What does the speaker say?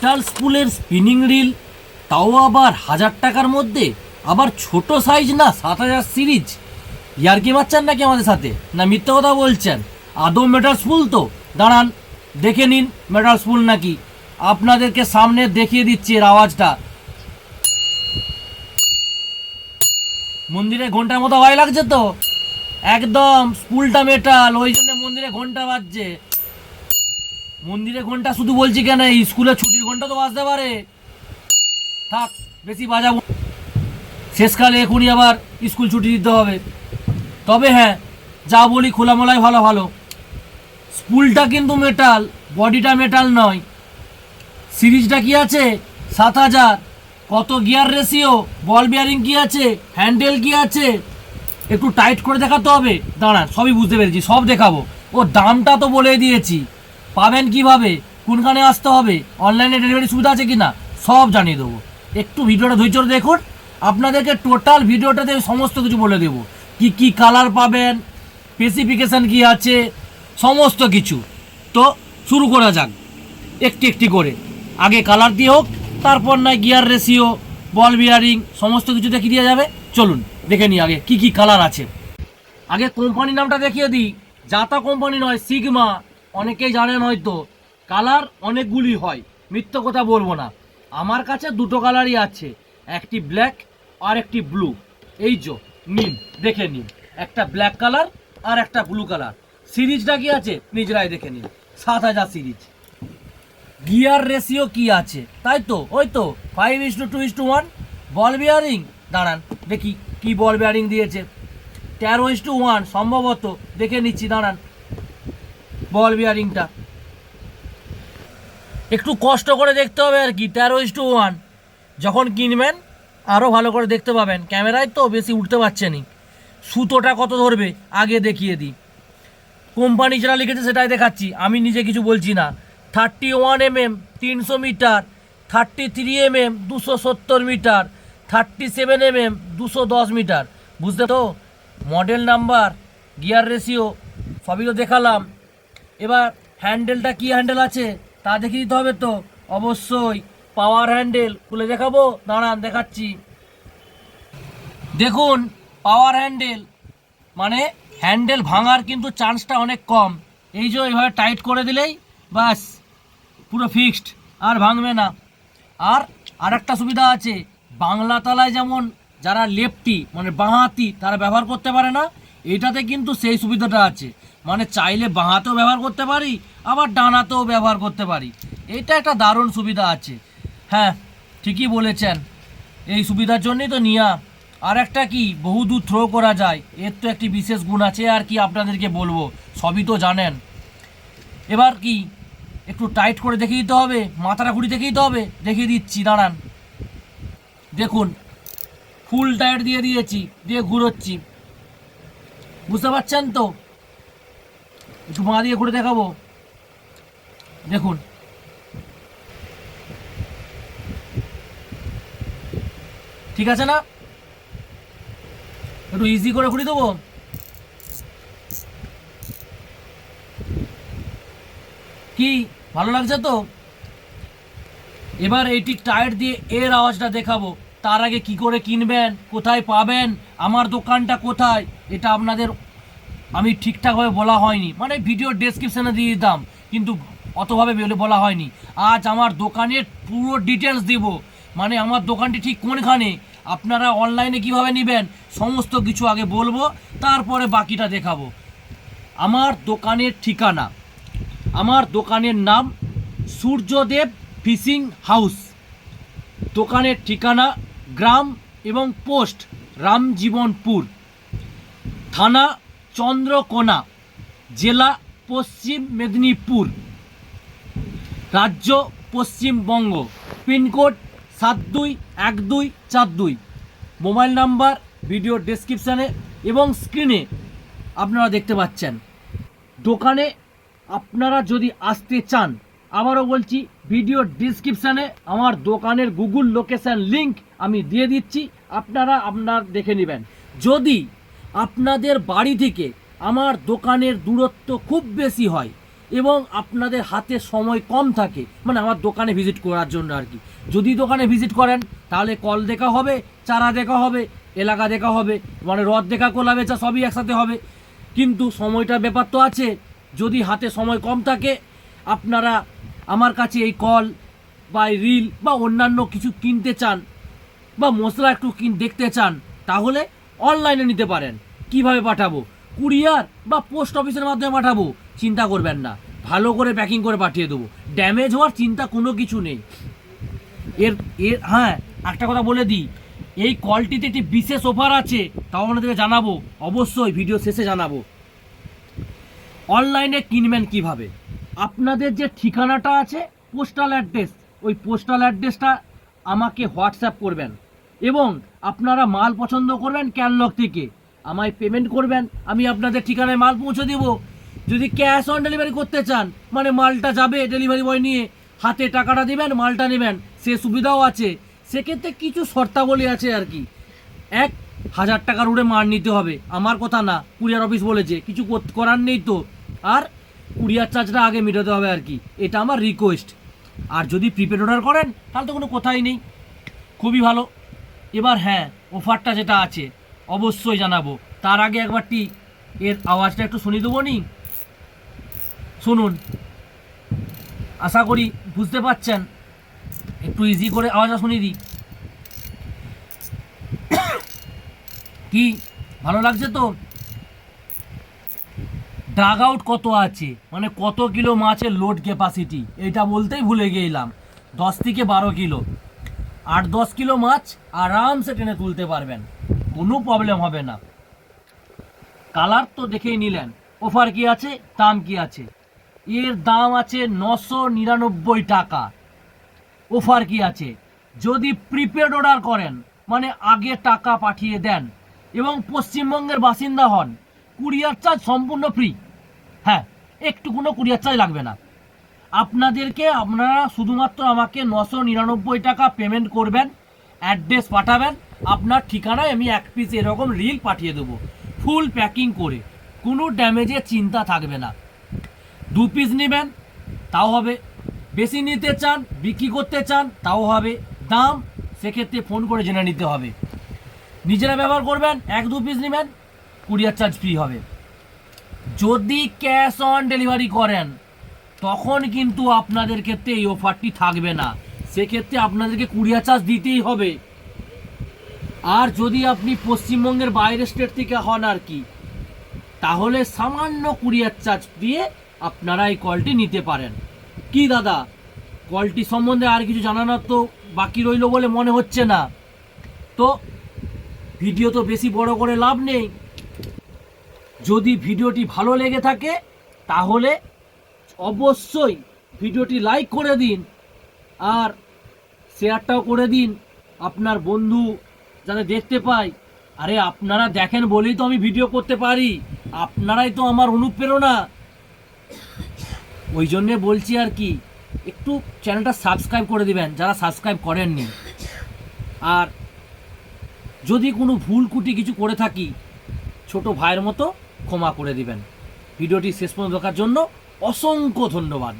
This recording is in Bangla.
মেটাল স্পুলের স্পিনিং রিল, তাও আবার হাজার টাকার মধ্যে? আবার ছোট সাইজ না সাত হাজার সিরিজ? ইয়ার কি মারছেন নাকি আমাদের সাথে? না মিথ্যে কথা বলছেন? আদৌ মেটাল স্পুল তো? দাঁড়ান, দেখে নিন মেটাল স্পুল নাকি। আপনাদেরকে সামনে দেখিয়ে দিচ্ছি এর আওয়াজটা। মন্দিরে ঘণ্টার মতো ভয় লাগছে তো? একদম স্কুলটা মেটাল, ওই জন্য মন্দিরে ঘণ্টা বাজছে। মন্দিরে ঘণ্টা শুধু বলছি কেন স্কুলে ছুটির ঘণ্টা তো বাজতে পারে। থাক, বেশি বাজাবো শেষকালে এখনই আবার স্কুল ছুটি দিতে হবে। তবে হ্যাঁ যা বলি খোলামোলাই ভালো ভালো। স্কুলটা কিন্তু মেটাল, বডিটা মেটাল নয়। সিরিজটা কি আছে? সাত হাজার। কত গিয়ার রেশিও বল বিয়ারিং কি আছে? হ্যান্ডেল কি আছে? একটু টাইট করে দেখাতে হবে। দাঁড়ান, সবই বুঝতে পেরেছি, সব দেখাবো। ও দামটা তো বলে দিয়েছি। পাবেন কীভাবে? কোনখানে আসতে হবে? অনলাইনে ডেলিভারি সুবিধা আছে কি না সব জানিয়ে দেবো। একটু ভিডিওটা ধৈর্য দেখুন। আপনাদেরকে টোটাল ভিডিওটাতে সমস্ত কিছু বলে দেবো। কি কি কালার পাবেন? স্পেসিফিকেশান কি আছে? সমস্ত কিছু। তো শুরু করা যাক। একটি একটি করে। আগে কালার দিয়ে হোক, তারপর নয় গিয়ার রেশিও বল বিয়ারিং সমস্ত কিছু দেখিয়ে দেওয়া যাবে। চলুন, দেখে নিই আগে কি কি কালার আছে। আগে কোম্পানির নামটা দেখিয়ে দিই। যাতা কোম্পানি নয় সিগমা অনেকেই জানেন হয়তো, কালার অনেকগুলি হয়, মিথ্য কথা বলব না। আমার কাছে দুটো কালারই আছে, একটি ব্ল্যাক আর একটি ব্লু। এই যে, নিন, দেখে নিন। একটা ব্ল্যাক কালার আর একটা ব্লু কালার। সিরিজটা কি আছে? নিজেরাই দেখে নিন। সাত হাজার সিরিজ। গিয়ার রেশিও কি আছে? তাই তো, ওই তো five is to two is to one ball bearing দাঁড়ান, দেখি কি বল বিয়ারিং দিয়েছে। তেরো ইস টু ওয়ান সম্ভবত, দেখে নিচ্ছি, দাঁড়ান। বল বিয়ারিংটা একটু কষ্ট করে দেখতে হবে আর কি, তেরো ইস টু ওয়ান যখন কিনবেন আরও ভালো করে দেখতে পাবেন। ক্যামেরায় তো বেশি উঠতে পারছে নি। সুতোটা কত ধরবে, আগে দেখিয়ে দিই। কোম্পানি যেটা লিখেছে সেটাই দেখাচ্ছি। আমি নিজে কিছু বলছি না। থার্টি ওয়ান এম এম তিনশো metre. Thirty three M M দুশো সত্তর metre. Thirty seven M M দুশো দশ মিটার। বুঝতে তো? মডেল নাম্বার গিয়ার রেশিও সবই তো দেখালাম। এবার হ্যান্ডেলটা কি হ্যান্ডেল আছে তা দেখিয়ে দিতে হবে তো। অবশ্যই পাওয়ার হ্যান্ডেল খুলে দেখাবো। দাঁড়ান, দেখাচ্ছি। দেখুন, পাওয়ার হ্যান্ডেল মানে হ্যান্ডেল ভাঙার কিন্তু চান্সটা অনেক কম। এই যে এইভাবে টাইট করে দিলেই বাস পুরো ফিক্সড, আর ভাঙবে না। আর আরেকটা সুবিধা আছে, বাংলা তালায় যেমন যারা লেফটি মানে বাঁহাতি, তারা ব্যবহার করতে পারে না এটাতে কিন্তু সেই সুবিধাটা আছে। মানে চাইলে বাঁহাতেও ব্যবহার করতে পারি, আবার ডানাতেও ব্যবহার করতে পারি। এটা একটা দারুণ সুবিধা আছে। হ্যাঁ ঠিকই বলেছেন। এই সুবিধার জন্যই তো নিয়া। আর একটা কি, বহু দূর থ্রো করা যায়। এর তো একটি বিশেষ গুণ আছে, আর কি আপনাদেরকে বলব। সবই তো জানেন। এবার কি, একটু টাইট করে দেখিয়ে দিতে হবে, মাথাটা ঘুরি দেখিয়ে দিতে হবে। দেখিয়ে দিচ্ছি, দাঁড়ান। দেখুন ফুল টায়ার দিয়ে দিয়েছি, দিয়ে ঘুরোচ্ছি। বুঝতে পারছেন তো? একটু মা দিয়ে ঘুরে দেখাবো। দেখুন। ঠিক আছে না? একটু ইজি করে ঘুরিয়ে দেবো? কি, ভালো লাগছে তো? এবার এইটি টায়ার দিয়ে এর আওয়াজটা দেখাবো। তার আগে কি করে কিনবেন? কোথায় পাবেন? আমার দোকানটা কোথায়? এটা আপনাদের আমি ঠিকঠাকভাবে বলা হয়নি। মানে ভিডিও ডেসক্রিপশানে দিয়ে দিতাম, কিন্তু অতভাবে বলে- হয়নি। আজ আমার দোকানের পুরো ডিটেলস দেব। মানে আমার দোকানটি ঠিক কোনখানে? আপনারা অনলাইনে কীভাবে নেবেন? সমস্ত কিছু আগে বলব, তারপরে বাকিটা দেখাবো। আমার দোকানের ঠিকানা। আমার দোকানের নাম সূর্যদেব ফিশিং হাউস। দোকানের ঠিকানা গ্রাম এবং পোস্ট রামজীবনপুর। থানা চন্দ্রকোনা, জেলা পশ্চিম মেদিনীপুর। রাজ্য পশ্চিমবঙ্গ। পিনকোড সাত দুই এক দুই চার দুই। মোবাইল নাম্বার, ভিডিও ডেসক্রিপশানে এবং স্ক্রিনে আপনারা দেখতে পাচ্ছেন। দোকানে আপনারা যদি আসতে চান আবারও বলছি ভিডিও ডিসক্রিপশানে আমার দোকানের গুগল লোকেশান লিংক আমি দিয়ে দিচ্ছি, আপনারা আপনার দেখে নেবেন। যদি আপনাদের বাড়ি থেকে আমার দোকানের দূরত্ব খুব বেশি হয় এবং আপনাদের হাতে সময় কম থাকে মানে আমার দোকানে ভিজিট করার জন্য আর কি। যদি দোকানে ভিজিট করেন, তাহলে কল দেখা হবে, চারা দেখা হবে, এলাকা দেখা হবে মানে রদ দেখা, কোলা বেচা সবই একসাথে হবে। কিন্তু সময়টার ব্যাপার তো আছে, যদি হাতে সময় কম থাকে, আপনারা আমার কাছে এই কল বা এই রিল বা অন্যান্য কিছু কিনতে চান বা মশলা একটু কিন, দেখতে চান, তাহলে অনলাইনে নিতে পারেন। কীভাবে পাঠাবো? কুরিয়ার বা পোস্ট অফিসের মাধ্যমে পাঠাবো। চিন্তা করবেন না। ভালো করে প্যাকিং করে পাঠিয়ে দেবো। ড্যামেজ হওয়ার চিন্তা কোনো কিছু নেই। এর এর হ্যাঁ একটা কথা বলে দিই। এই কলটিতে একটি বিশেষ অফার আছে, তাও আপনাদেরকে জানাব। অবশ্যই ভিডিও শেষে জানাব। অনলাইনে কিনবেন কীভাবে? আপনাদের যে ঠিকানাটা আছে পোস্টাল অ্যাড্রেস ওই পোস্টাল অ্যাড্রেসটা আমাকে হোয়াটসঅ্যাপ করবেন। এবং আপনারা মাল পছন্দ করবেন ক্যানলগ থেকে। আমায় পেমেন্ট করবেন, আমি আপনাদের ঠিকানায় মাল পৌঁছে দেব। যদি ক্যাশ অন ডেলিভারি করতে চান মানে মালটা যাবে ডেলিভারি বয় নিয়ে, হাতে টাকাটা দিবেন, মালটা নেবেন, সে সুবিধাও আছে। সেক্ষেত্রে কিছু শর্তাবলী আছে আর কি। এক, হাজার টাকার উড়ে মার নিতে হবে। আমার কথা না, কুরিয়ার অফিস বলেছে, কিছু কর- করার নেই তো। আর কুরিয়ার চার্জটা আগে মেটাতে হবে আর কি। এটা আমার রিকোয়েস্ট আর যদি প্রিপেড অর্ডার করেন, তাহলে তো কোনো কথাই নেই। খুবই ভালো। এবার হ্যাঁ অফারটা যেটা আছে, অবশ্যই জানাব। তার আগে একবারটি এর আওয়াজটা একটু শুনিয়ে দেবো নি? শুনুন। আশা করি বুঝতে পারছেন। একটু ইজি করে আওয়াজটা শুনিয়ে দিই। কি, ভালো লাগছে তো? ড্রাগ আউট কত আছে? মানে কত কিলো মাছের লোড ক্যাপাসিটি এটা বলতেই ভুলে গেলাম। দশ থেকে বারো কিলো। আট দশ কিলো মাছ আরামসে টেনে তুলতে পারবেন। কোনো প্রবলেম হবে না। কালার তো দেখেই নিলেন। অফার কি আছে? দাম কি আছে? এর দাম আছে নশো নিরানব্বই টাকা। অফার কি আছে? যদি প্রিপেড অর্ডার করেন মানে আগে টাকা পাঠিয়ে দেন এবং পশ্চিমবঙ্গের বাসিন্দা হন কুরিয়ার চার্জ সম্পূর্ণ ফ্রি হ্যাঁ একটু কোনো কুরিয়ার চার্জ লাগবে না। আপনাদেরকে আপনারা শুধুমাত্র আমাকে নশো নিরানব্বই টাকা পেমেন্ট করবেন অ্যাড্রেস পাঠাবেন, আপনার ঠিকানায় আমি এক পিস এরকম রিল পাঠিয়ে দেবো ফুল প্যাকিং করে। কোনো ড্যামেজের চিন্তা থাকবে না। দু পিস নেবেন, তাও হবে। বেশি নিতে চান, বিক্রি করতে চান, তাও হবে। দাম সেক্ষেত্রে ফোন করে জেনে নিতে হবে। নিজেরা ব্যবহার করবেন, এক দু পিস নেবেন কুরিয়ার চার্জ ফ্রি হবে। যদি ক্যাশ অন ডেলিভারি করেন, তখন কিন্তু আপনাদের ক্ষেত্রে এই অফারটি থাকবে না। সেক্ষেত্রে আপনাদেরকে কুরিয়ার চার্জ দিতেই হবে। আর যদি আপনি পশ্চিমবঙ্গের বাইরের স্টেট থেকে হন আর কি, তাহলে সামান্য কুরিয়ার চার্জ দিয়ে আপনারা এই কলটি নিতে পারেন। কি দাদা? কলটি সম্বন্ধে আর কিছু জানানোর তো বাকি রইল বলে মনে হচ্ছে না। তো ভিডিও তো বেশি বড় করে লাভ নেই। যদি ভিডিওটি ভালো লেগে থাকে, তাহলে অবশ্যই ভিডিওটি লাইক করে দিন আর শেয়ারটাও করে দিন। আপনার বন্ধু যাতে দেখতে পায়, আরে আপনারা দেখেন বলেই তো আমি ভিডিও করতে পারি। আপনারাই তো আমার অনুপ্রেরণা। ওই জন্যে বলছি আর কি, একটু চ্যানেলটা সাবস্ক্রাইব করে দিবেন, যারা সাবস্ক্রাইব করেননি। আর যদি কোনো ভুল কুটি কিছু করে থাকি, ছোট ভাইয়ের মতো ক্ষমা করে দিবেন। ভিডিওটি শেষ পর্যন্ত দেখার জন্য অসংখ্য ধন্যবাদ।